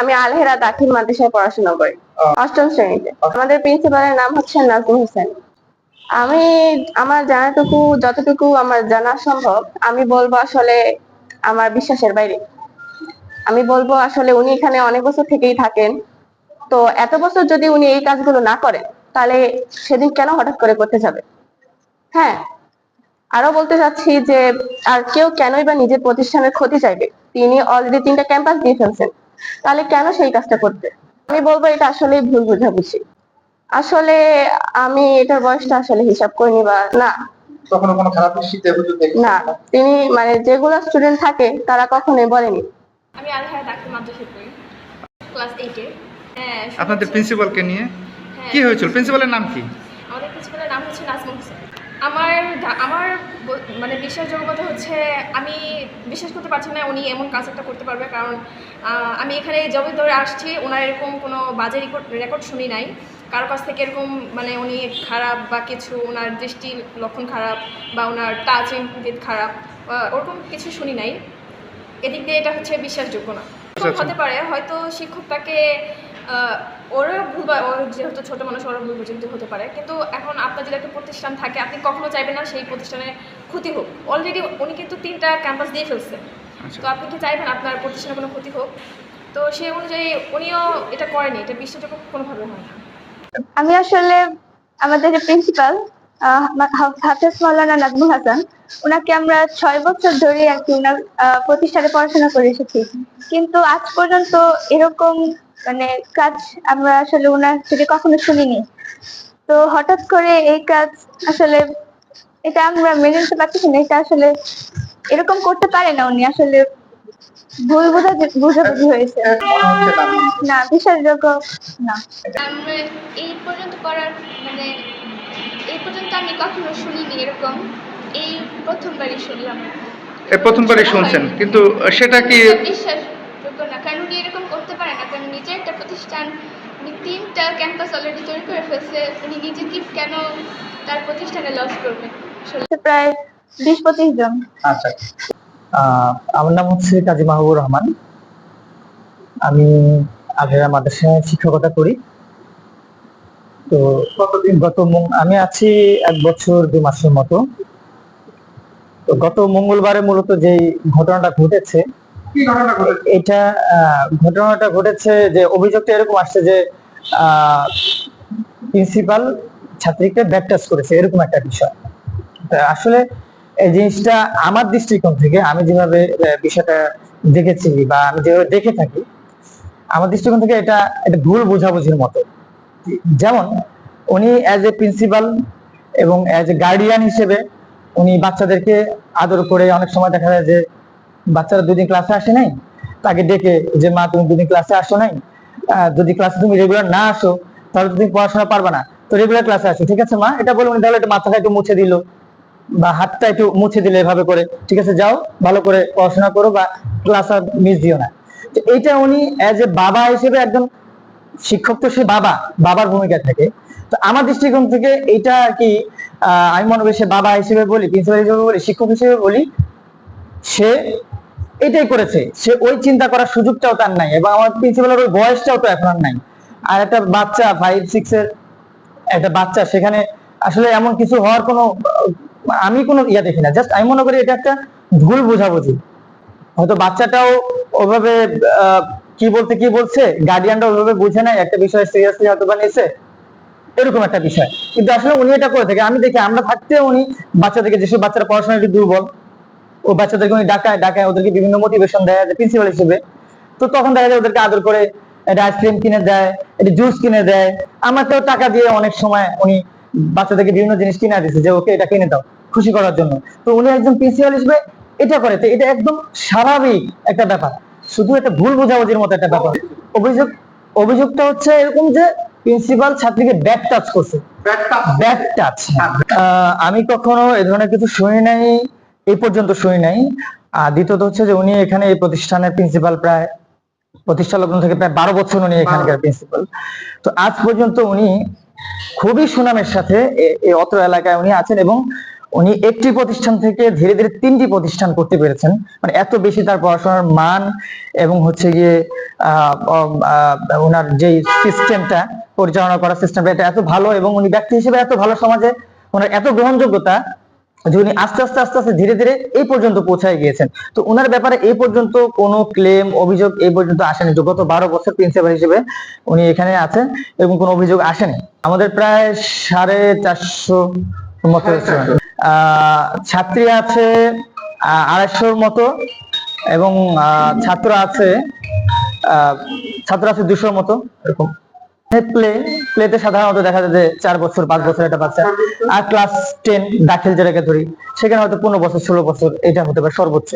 আমি আলহেরা দাখিল মাদ্রাসায় পড়াশোনা করি অষ্টম শ্রেণীতে। আমাদের প্রিন্সিপালের নাম হচ্ছে নাজমুল হোসেন। আমি আমার জানাটুকু যতটুকু আমার জানা সম্ভব আমি বলব আসলে আমার বিশ্বাসের বাইরে। আমি বলব আসলে উনি এখানে অনেক বছর থেকেই থাকেন। তো এত বছর যদি উনি এই কাজগুলো না করেন তাহলে সেদিন কেন হঠাৎ করে করতে যাবে? হ্যাঁ আরও বলতে চাচ্ছি যে আর কেউ কেনই বা নিজের প্রতিষ্ঠানের ক্ষতি চাইবে? তিনি অলরেডি তিনটা ক্যাম্পাস দিয়ে ফেলছেন। তাহলে কেন সেই কাজটা করতে? আমি বলব এটা আসলে ভুল বোঝাবুঝি। আসলে আমি এটার বয়সটা আসলে হিসাব করিনি বা না। কখনো কোনো খারাপ দৃষ্টিতে না তিনি মানে যেগুলো স্টুডেন্ট থাকে তারা কখনোই বলেনি। আমি আলহায় ডাক্তার মাদ্রাসায় পড়ি ক্লাস এইটে হ্যাঁ আপনাদের প্রিন্সিপালকে নিয়ে? হ্যাঁ, কি হয়েছিল? প্রিন্সিপালের নাম কি? আমাদের প্রিন্সিপালের নাম হচ্ছে নাজমুল হোসেন। আমার আমার মানে বিশ্বাসযোগ্য কথা হচ্ছে আমি বিশ্বাস করতে পারছি না উনি এমন কাজ একটা করতে পারবে কারণ আমি এখানে জবে ধরে আসছি ওনার এরকম কোনো বাজে রেকর্ড রেকর্ড শুনি নাই। কারও কাছ থেকে এরকম মানে উনি খারাপ বা কিছু ওনার দৃষ্টি লক্ষণ খারাপ বা ওনার টাচ ইম্পিট খারাপ ওরকম কিছু শুনি নাই। এদিক দিয়ে এটা হচ্ছে বিশ্বাসযোগ্য না। আচ্ছা, আচ্ছা। হতে পারে হয়তো শিক্ষক তাকে আহ, ওরও ভুল বা ওর যেহেতু ছোট মানুষ ওরও ভুল বুঝতে হতে পারে। কিন্তু এখন আপনার যদি একটা প্রতিষ্ঠান থাকে আপনি কখনো চাইবেন না সেই প্রতিষ্ঠানে ক্ষতি হোক। অলরেডি উনি কিন্তু তিনটা ক্যাম্পাস দিয়ে ফেলছে। আচ্ছা। তো আপনি কি চাইবেন আপনার প্রতিষ্ঠানে কোনো ক্ষতি হোক? তো সেই অনুযায়ী উনিও এটা করেনি। এটা বিশ্বাসযোগ্য কোনোভাবে হয় না। আমি আসলে আমাদের যে প্রিন্সিপাল হাফেজ মাওলানা নাজমুল হাসান ওনাকে আমরা ছয় বছর ধরে আর কি ওনার আহ, প্রতিষ্ঠানে পড়াশোনা করে এসেছি। কিন্তু আজ পর্যন্ত এরকম মানে কাজ আমরা আসলে ওনার থেকে কখনো শুনিনি। তো হঠাৎ করে এই কাজ আসলে এটা আমরা মেনে নিতে পারতেছি না এটা আসলে এরকম করতে পারে না উনি আসলে ভুল বোঝা বোঝাবুঝি হয়েছে। না। না বিশ্বাসযোগ্য না। এই পর্যন্ত করার মানে এই পর্যন্ত আমি কখনো শুনিনি এরকম এই প্রথমবারই শুনলাম। এ প্রথমবারই শুনছেন কিন্তু সেটা কি এটা বিশ্বাসযোগ্য না কারণ উনি এরকম করতে পারে না কারণ নিজে একটা প্রতিষ্ঠান উনি তিনটা ক্যাম্পাস ফেলছে উনি নিজে কি কেন তার প্রতিষ্ঠানে লস করবে? আসলে প্রায় বিশ পঁচিশ জন। আচ্ছা। আমার নাম হচ্ছে কাজী মাহবুব রহমান। আমি আভেরা মাদ্রাসায় শিক্ষকতা করি। তো গত আমি আছি এক বছর দু মাসের মতো। তো গত মঙ্গলবারে মূলত যে ঘটনাটা ঘটেছে কি ঘটনা ঘটেছে? এটা আহ, ঘটনাটা ঘটেছে যে অভিযোগটা এরকম আসছে যে প্রিন্সিপাল ছাত্রীকে ব্যাক টাচ করেছে, এরকম একটা বিষয়। আসলে এই জিনিসটা আমার দৃষ্টিকোণ থেকে আমি যেভাবে বিষয়টা দেখেছি বা আমি যেভাবে দেখে থাকি, আমার দৃষ্টিকোণ থেকে এটা এটা ভুল বোঝাবুঝির মতো। যেমন, উনি অ্যাজ এ প্রিন্সিপাল এবং অ্যাজ এ গার্ডিয়ান হিসেবে উনি বাচ্চাদেরকে আদর করে অনেক সময় দেখা যায় যে বাচ্চারা দুদিন ক্লাসে আসে নাই, তাকে ডেকে যে, মা, তুমি দুদিন ক্লাসে আসো নাই যদি ক্লাসে তুমি রেগুলার না আসো তাহলে তুমি পড়াশোনা পারবে না। তো রেগুলার ক্লাসে আসো, ঠিক আছে মা? এটা বলে তাহলে একটু মাথাটা একটু মুছে দিল বা হাতটা একটু মুছে দিলে এভাবে করে। ঠিক আছে, যাও, ভালো করে পড়াশোনা করো বা ক্লাস আর মিস দিও না। তো এইটা উনি অ্যাজ এ বাবা হিসেবে একজন শিক্ষক, তো সে বাবা, বাবার ভূমিকা থাকে। তো আমার দৃষ্টিকোণ থেকে এটা কি আমি মনে করি সে বাবা হিসেবে বলি প্রিন্সিপাল হিসেবে বলি, শিক্ষক হিসেবে বলি, সে এটাই করেছে। সে ওই চিন্তা করার সুযোগটাও তার নাই এবং আমার প্রিন্সিপালের ওই বয়সটাও তো এখন আর নাই। আর একটা বাচ্চা ফাইভ সিক্স এর একটা বাচ্চা, সেখানে আসলে এমন কিছু হওয়ার কোনো, আমি কোনো ইয়া দেখি না। জাস্ট আমি মনে করি এটা একটা ভুল বোঝাবুঝি। হয়তো বাচ্চাটাও ওভাবে কি বলতে কি বলছে গার্ডিয়ানরা ওইভাবে বুঝে নাই, একটা বিষয় সিরিয়াসলি হয়তো বা নিছে এরকম একটা বিষয়। কিন্তু আসলে উনি এটা করে থাকে। আমি দেখি, আমরা থাকতে উনি বাচ্চাদেরকে যেসব বাচ্চারা পড়াশোনা একটু দুর্বল, ও বাচ্চাদেরকে উনি ডাকায় ডাকায়, ওদেরকে বিভিন্ন মোটিভেশন দেয় প্রিন্সিপাল হিসেবে। তো তখন দেখা যায় ওদেরকে আদর করে আইসক্রিম কিনে দেয় একটা জুস কিনে দেয়। আমাকেও টাকা দিয়ে অনেক সময় উনি বাচ্চাদেরকে বিভিন্ন জিনিস কিনে দিচ্ছে যে ওকে এটা কিনে দাও খুশি করার জন্য। তো উনি একজন প্রিন্সিপাল হিসেবে এটা করে। তো এটা একদম স্বাভাবিক একটা ব্যাপার। শুধু একটা ভুল বোঝাবুঝির মতো একটা ব্যাপার। অভিযোগ অভিযোগটা হচ্ছে এরকম যে প্রিন্সিপাল ছাত্রীকে ব্যাক টাচ করছে। ব্যাক টাচ আমি কখনো এ ধরনের কিছু শুনি নাই এই পর্যন্ত শুনি নাই। আর দ্বিতীয়ত হচ্ছে যে উনি এখানে এই প্রতিষ্ঠানের প্রিন্সিপাল প্রায় প্রতিষ্ঠা লগ্ন থেকে প্রায় বারো বছর উনি এখানকার প্রিন্সিপাল তো আজ পর্যন্ত উনি খুবই সুনামের সাথে এই অত্র এলাকায় উনি আছেন এবং উনি একটি প্রতিষ্ঠান থেকে ধীরে ধীরে তিনটি প্রতিষ্ঠান করতে পেরেছেন। মানে এত বেশি তার পড়াশোনার মান এবং হচ্ছে গিয়ে ওনার যে সিস্টেমটা পরিচালনা করার সিস্টেমটা এটা এত ভালো এবং উনি ব্যক্তি হিসেবে এত ভালো সমাজে ওনার এত গ্রহণযোগ্যতা যে উনি আস্তে আস্তে আস্তে আস্তে ধীরে ধীরে এই পর্যন্ত পৌঁছায় গিয়েছেন। তো ওনার ব্যাপারে এই পর্যন্ত কোনো ক্লেম অভিযোগ এই পর্যন্ত আসেনি। গত বারো বছর প্রিন্সিপাল হিসেবে উনি এখানে আছেন এবং কোনো অভিযোগ আসেনি। আমাদের প্রায় সাড়ে চারশো। মতো ছাত্রী আছে আড়াইশোর মতো এবং আহ, ছাত্র আছে আহ, ছাত্র আছে দুশোর মতো এরকম। প্লে প্লেতে সাধারণত দেখা যায় যে চার বছর, পাঁচ বছর একটা বাচ্চা। আর ক্লাস টেন দাখিল যেটাকে ধরি, সেখানে হয়তো পনেরো বছর, ষোলো বছর এটা হতে পারে সর্বোচ্চ।